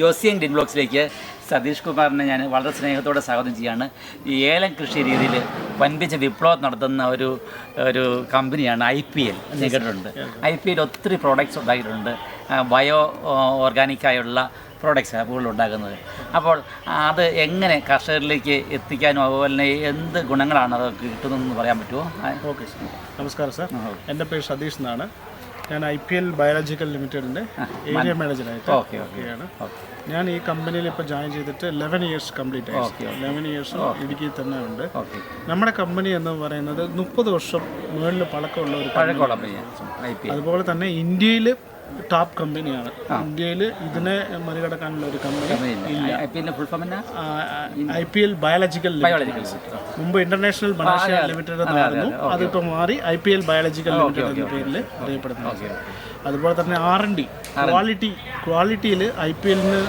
ജോസിയൻ green ബ്ലോക്സിലേക്ക് Satheesh കുമാറിനെ ഞാൻ വളരെ സ്നേഹത്തോടെ സ്വാഗതം ചെയ്യാണ്. ഈ ഏലം കൃഷി രീതിയിൽ വൻപിച്ച വിപ്ലവം നടത്തുന്ന ഒരു ഒരു കമ്പനിയാണ് ഐ പി എൽ ഞാൻ കേട്ടിട്ടുണ്ട്. ഐ പി എൽ ഒത്തിരി പ്രോഡക്റ്റ്സ് ഉണ്ടാക്കിയിട്ടുണ്ട്. ബയോ ഓർഗാനിക്കായുള്ള പ്രോഡക്റ്റ്സ് കൂടുതൽ ഉണ്ടാക്കുന്നത്. അപ്പോൾ അത് എങ്ങനെ കർഷകരിലേക്ക് എത്തിക്കാനും അതുപോലെ തന്നെ എന്ത് ഗുണങ്ങളാണ് അത് കിട്ടുന്നതെന്ന് പറയാൻ പറ്റുമോ? ഓക്കെ നമസ്കാരം സാർ എന്റെ പേര് സതീഷ് എന്നാണ്. ഞാൻ ഐ പി എൽ ബയോളജിക്കൽ ലിമിറ്റഡിന്റെ ഏരിയ മാനേജറായിട്ട് ഓക്കെ ഓക്കെയാണ് ഞാൻ ഈ കമ്പനിയിൽ ഇപ്പോൾ ജോയിൻ ചെയ്തിട്ട് ലെവൻ ഇയേഴ്സ് കംപ്ലീറ്റ് ആയി. ലെവൻ ഇയേഴ്സ് ഇടുക്കിയിൽ തന്നെ ഉണ്ട്. നമ്മുടെ കമ്പനി എന്ന് പറയുന്നത് മുപ്പത് വർഷം മുകളിൽ പഴക്കമുള്ള ഒരു. പഴക്കമുള്ള അതുപോലെ തന്നെ ഇന്ത്യയിൽ ടോപ്പ് കമ്പനിയാണ് ഇന്ത്യയിൽ ഇതിനെ മറികടക്കാനുള്ള ഒരു കമ്പനി ഐ പി എല്ലിന്റെ full I P L biological biological മുമ്പ് ഇന്റർനാഷണൽ ബനാഷ്യ ലിമിറ്റഡ് എന്നായിരുന്നു അതിപ്പോൾ മാറി I P L biological limited എന്ന പേരിൽ അറിയപ്പെടുന്നത് അതുപോലെ തന്നെ ആർ എൻ ഡി ക്വാളിറ്റി ക്വാളിറ്റിയിൽ ഐ പി എല്ലിന്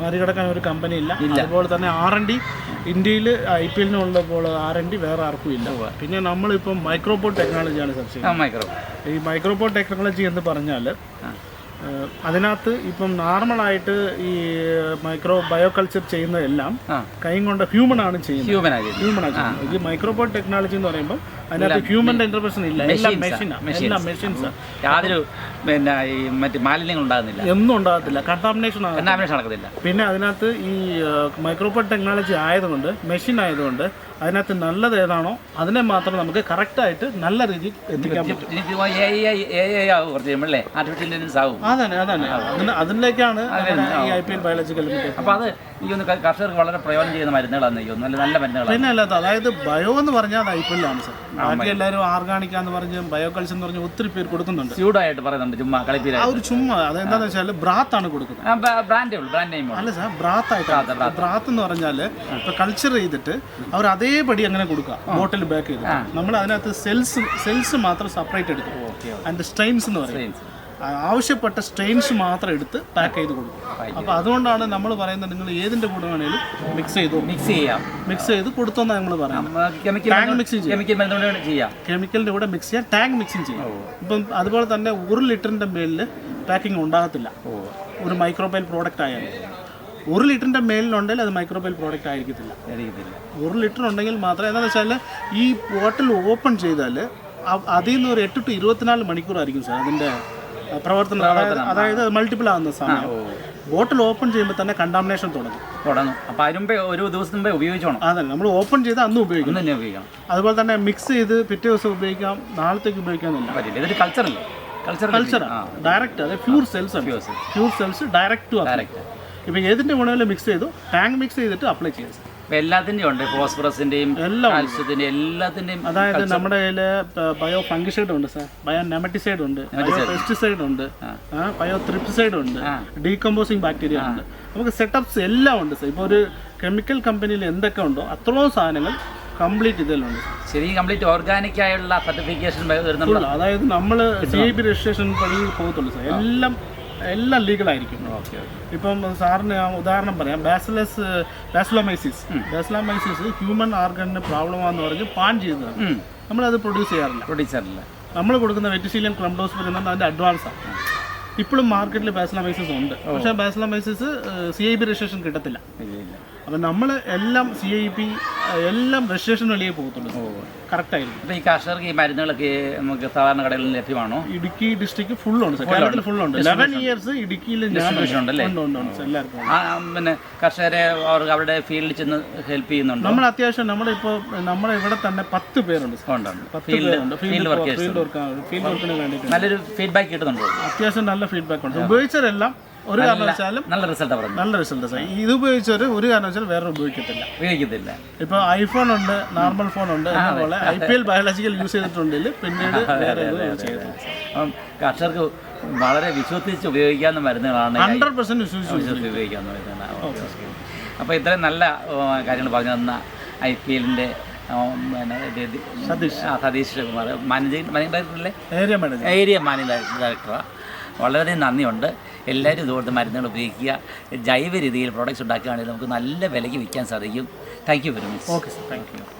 മറികടക്കാൻ ഒരു കമ്പനി ഇല്ല. അതുപോലെ തന്നെ ആർ എൻ ഡി ഇന്ത്യയിൽ ഐ പി എല്ലിനുള്ളപ്പോൾ ആർ എൻ ഡി വേറെ ആർക്കും ഇല്ല. പിന്നെ നമ്മളിപ്പം മൈക്രോപോഡ് ടെക്നോളജിയാണ് സബ്സിഡി മൈക്രോ ഈ മൈക്രോപോഡ് ടെക്നോളജി എന്ന് പറഞ്ഞാൽ അതിനകത്ത് ഇപ്പം നോർമലായിട്ട് ഈ മൈക്രോ ബയോകൾച്ചർ ചെയ്യുന്നതെല്ലാം ആ. കൈ കൊണ്ട് ഹ്യൂമൻ ആണ് ചെയ്യുന്നത്. ഹ്യൂമൻ ആണ് ചെയ്യുന്നത്. ഈ മൈക്രോപോഡ് ടെക്നോളജി എന്ന് പറയുമ്പോൾ അതിനകത്ത് ഹ്യൂമന്റെ ഇന്റർവെൻഷൻ ഇല്ല. എല്ലാം മെഷീനാണ് എല്ലാം യാതൊരു പിന്നെ ഈ മറ്റ് മാലിന്യങ്ങൾ ഉണ്ടാകുന്നില്ല. ഒന്നും ഉണ്ടാകത്തില്ല. കണ്ടാമിനേഷൻ ആണ് കണ്ടാമിനേഷൻ നടക്കത്തില്ല. പിന്നെ അതിനകത്ത് ഈ മൈക്രോപോഡ് ടെക്നോളജി ആയതുകൊണ്ട് മെഷീൻ ആയതുകൊണ്ട് അതിനകത്ത് നല്ലത് ഏതാണോ അതിനെ മാത്രം നമുക്ക് കറക്റ്റായിട്ട് നല്ല രീതിയിൽ എത്തിക്കാൻ പറ്റും. അതന്നെ അതന്നെ. അതിന് അതിലേക്കാണ് ഈ ഐ പി എൽ ബയോളജിക്കൽ അപ്പോൾ അത് ഈ ഒന്ന് കർഷകർക്ക് വളരെ പ്രയോജനം ചെയ്യുന്ന മരുന്നുകളാണ് ഈ നല്ല നല്ല മരുന്നുകളാണ്. പിന്നെ അല്ലാത്ത അതായത് ബയോ എന്ന് പറഞ്ഞാൽ അത് ഐ പി എല്ലാണ് സർ ബാക്കി എല്ലാവരും ഓർഗാനിക് എന്ന് പറഞ്ഞ് ബയോ കൾച്ചർ എന്ന് പറഞ്ഞ് ഒത്തിരി പേര് കൊടുക്കുന്നുണ്ട്. സ്യൂഡായിട്ട് പറയുന്നുണ്ട് ചുമ്മാ ആ ഒരു ചുമ്മാ അതെന്താന്ന് വെച്ചാൽ ബ്രാത്ത് ആണ് കൊടുക്കുന്നത്. ബ്രാൻഡേ ഉള്ളൂ ബ്രാൻഡ് നെയിം അല്ല സാർ ബ്രാത്ത് ആയിട്ട് ബ്രാത്ത് എന്ന് പറഞ്ഞാൽ ഇപ്പൊ കൾച്ചർ ചെയ്തിട്ട് അവർ അതേപടി അങ്ങനെ കൊടുക്കുക. ബോട്ടിൽ ബാക്ക് ചെയ്ത്. നമ്മൾ അതിനകത്ത് സെൽസ് സെൽസ് മാത്രം സെപ്പറേറ്റ് എടുക്കും അതിന്റെ സ്ട്രെയിൻസ് എന്ന് പറയും ആവശ്യപ്പെട്ട സ്ട്രെയിൻസ് മാത്രം എടുത്ത് പാക്ക് ചെയ്ത് കൊടുക്കും അപ്പോൾ അതുകൊണ്ടാണ് നമ്മൾ പറയുന്നത് നിങ്ങൾ ഏതിന്റെ കൂടെ വേണേലും മിക്സ് ചെയ്തു മിക്സ് ചെയ്യാം. മിക്സ് ചെയ്ത് കൊടുത്തോന്നാണ് നമ്മൾ പറയാം ടാങ്ക് മിക്സിങ് ചെയ്യാം. കെമിക്കലിന്റെ കൂടെ മിക്സ് ചെയ്യാം. ടാങ്ക് മിക്സിങ് ചെയ്യാം. ഇപ്പം അതുപോലെ തന്നെ ഒരു ലിറ്ററിന്റെ മേലിൽ പാക്കിംഗ് ഉണ്ടാകത്തില്ല. ഒരു മൈക്രോബൈൽ പ്രോഡക്റ്റ് ആയാലും. ഒരു ലിറ്ററിന്റെ മേലിലുണ്ടെങ്കിൽ അത് മൈക്രോബയൽ പ്രോഡക്റ്റ് ആയിരിക്കത്തില്ല. ആയിരിക്കത്തില്ല. ഒരു ലിറ്റർ ഉണ്ടെങ്കിൽ മാത്രം എന്താണെന്ന് വെച്ചാൽ ഈ ബോട്ടിൽ ഓപ്പൺ ചെയ്താൽ അതിൽ നിന്ന് ഒരു എട്ട് ടു ഇരുപത്തിനാല് മണിക്കൂറായിരിക്കും സാർ അതിന്റെ പ്രവർത്തനം. അതായത് മൾട്ടിപ്പിൾ ആകുന്ന സമയം. ബോട്ടിൽ ഓപ്പൺ ചെയ്യുമ്പോൾ തന്നെ കണ്ടാമിനേഷൻ തുടങ്ങും. തുടങ്ങും. അപ്പോൾ അതിന് മുമ്പേ ഒരു ദിവസം മുമ്പേ ഉപയോഗിച്ചോണം. അതല്ല നമ്മൾ ഓപ്പൺ ചെയ്ത് അന്ന് ഉപയോഗിക്കും തന്നെ ഉപയോഗിക്കണം. അതുപോലെ തന്നെ മിക്സ് ചെയ്ത് പിറ്റേ ദിവസം ഉപയോഗിക്കാം നാളത്തേക്ക് ഉപയോഗിക്കാമെന്നില്ല പറ്റില്ല. ഇതൊരു കൾച്ചറല്ലേ കൾച്ചർ കൾച്ചറാണ് ഡയറക്റ്റ് അതെ പ്യൂർ സെൽസ് ആണ്. Pure cells direct to direct ഇപ്പം ഏതിന്റെ ഗുണമെങ്കിലും മിക്സ് ചെയ്തു ടാങ്ക് മിക്സ് ചെയ്തിട്ട് അപ്ലൈ ചെയ്യാം സാർ എല്ലാത്തിന്റെയും ഉണ്ട്. ഫോസ്ഫറസിന്റെയും എല്ലാം. കാൽസ്യത്തിന്റെയും എല്ലാത്തിന്റെയും അതായത് നമ്മുടെ കയ്യിൽ ബയോ ഫംഗിസൈഡ് ഉണ്ട് സാർ ബയോ നെമറ്റിസൈഡ്. ഉണ്ട് പെസ്റ്റിസൈഡ് ഉണ്ട് ബയോ ത്രിപ്സൈഡ് ഉണ്ട്. ഡീകമ്പോസിങ് ബാക്ടീരിയ ഉണ്ട്. നമുക്ക് സെറ്റപ്സ് എല്ലാം ഉണ്ട് സാർ ഇപ്പോൾ ഒരു കെമിക്കൽ കമ്പനിയിൽ എന്തൊക്കെ ഉണ്ടോ അത്രയും സാധനങ്ങൾ കംപ്ലീറ്റ് ഇതിലുണ്ട് ശരിക്കും കംപ്ലീറ്റ് ഓർഗാനിക് ആയുള്ള സർട്ടിഫിക്കേഷൻ അതായത് നമ്മൾ സി ഐ ബി രജിസ്ട്രേഷൻ വഴി പോകത്തുള്ളൂ സാർ എല്ലാം എല്ലാം ലീഗലായിരിക്കും. ഇപ്പം സാറിന് ഉദാഹരണം പറയാം. Bacillus paecilomyces. ബാസിലോമൈസിസ് ഹ്യൂമൻ ഓർഗണിന് പ്രോബ്ലമാണെന്ന് പറഞ്ഞ് പാൻ ചെയ്തതാണ്. നമ്മളത് പ്രൊഡ്യൂസ് ചെയ്യാറില്ല. പ്രൊഡ്യൂസ് ചെയ്യാറില്ല. നമ്മൾ കൊടുക്കുന്ന വെറ്റിസീലിയം ക്ലംഡോസ് പറയുന്നത് അതിന്റെ അഡ്വാൻസ് ആണ്. ഇപ്പോഴും മാർക്കറ്റിൽ ബാസിലോമൈസിസ് ഉണ്ട്. പക്ഷേ ബാസിലോമൈസിസ് സി ഐ ബി രജിസ്ട്രേഷൻ കിട്ടത്തില്ല. ഇല്ല ഇല്ല. അപ്പം നമ്മൾ എല്ലാം സി ഐ പി എല്ലാം രജിസ്ട്രേഷൻ വഴിയേ പോകത്തുള്ളൂ. കറക്റ്റ് ആയിരിക്കും. അപ്പോൾ ഈ കർഷകർക്ക് ഈ മരുന്നുകളൊക്കെ നമുക്ക് സാധാരണ കടകളിൽ ലഭ്യമാണോ? ഇടുക്കി ഡിസ്ട്രിക്ട് ഫുൾ ഉണ്ട് സാർ കേരളത്തിൽ ഫുൾ ഉണ്ട് ലെവൻ ഇയേഴ്സ് ഇടുക്കിയിൽ ഉണ്ടല്ലേ? പിന്നെ കർഷകരെ അവർക്ക് അവരുടെ ഫീൽഡിൽ ചെന്ന് ഹെൽപ്പ് ചെയ്യുന്നുണ്ട്? നമ്മൾ അത്യാവശ്യം നമ്മളിപ്പോൾ നമ്മുടെ ഇവിടെ തന്നെ പത്ത് പേരുണ്ട് field field workers work field വർക്കിന് വേണ്ടി നല്ലൊരു ഫീഡ്ബാക്ക് കിട്ടുന്നുണ്ടോ? അത്യാവശ്യം നല്ല ഫീഡ്ബാക്ക് ഉണ്ട്. ഉപയോഗിച്ചവരെല്ലാം ഒരു കാരണവശാലും നല്ല റിസൾട്ട് പറഞ്ഞു നല്ല റിസൾട്ട് സാർ. ഇത് ഉപയോഗിച്ചവർ ഒരു കാരണവശാലും വേറെ ഉപയോഗിക്കത്തില്ല. ഉപയോഗിക്കത്തില്ല. ഇപ്പൊ ഐഫോൺ ഉണ്ട് നോർമൽ ഫോൺ ഉണ്ട് അതുപോലെ I P L biological use ചെയ്തിട്ടുണ്ടെങ്കിൽ പിന്നീട് വേറെ കർഷകർക്ക് വളരെ വിശ്വസിച്ച് ഉപയോഗിക്കാവുന്ന മരുന്നുകളാണ് ഹൺഡ്രഡ് പെർസെന്റ് വിശ്വസിച്ചു ഉപയോഗിക്കാവുന്ന മരുന്നുകളാണ് അപ്പോൾ ഇത്രയും നല്ല കാര്യങ്ങൾ പറഞ്ഞു തന്ന ഐ പി എല്ലിന്റെ ഇത് സതീഷ്. സതീഷ് കുമാർ. മാനേജിംഗ് മാനേജിംഗ് ഡയറക്ടറല്ലേ? ഏരിയ മാനേജർ ഏരിയ മാനേജിംഗ് ഡയറക്ടറാണ് വളരെയധികം നന്ദിയുണ്ട്. എല്ലാവരും ഇതുപോലത്തെ മരുന്നുകൾ ഉപയോഗിക്കുക. ജൈവ രീതിയിൽ പ്രോഡക്റ്റ്സ് ഉണ്ടാക്കുകയാണെങ്കിൽ നമുക്ക് നല്ല വിലയ്ക്ക് വിൽക്കാൻ സാധിക്കും. Thank you very much okay sir thank you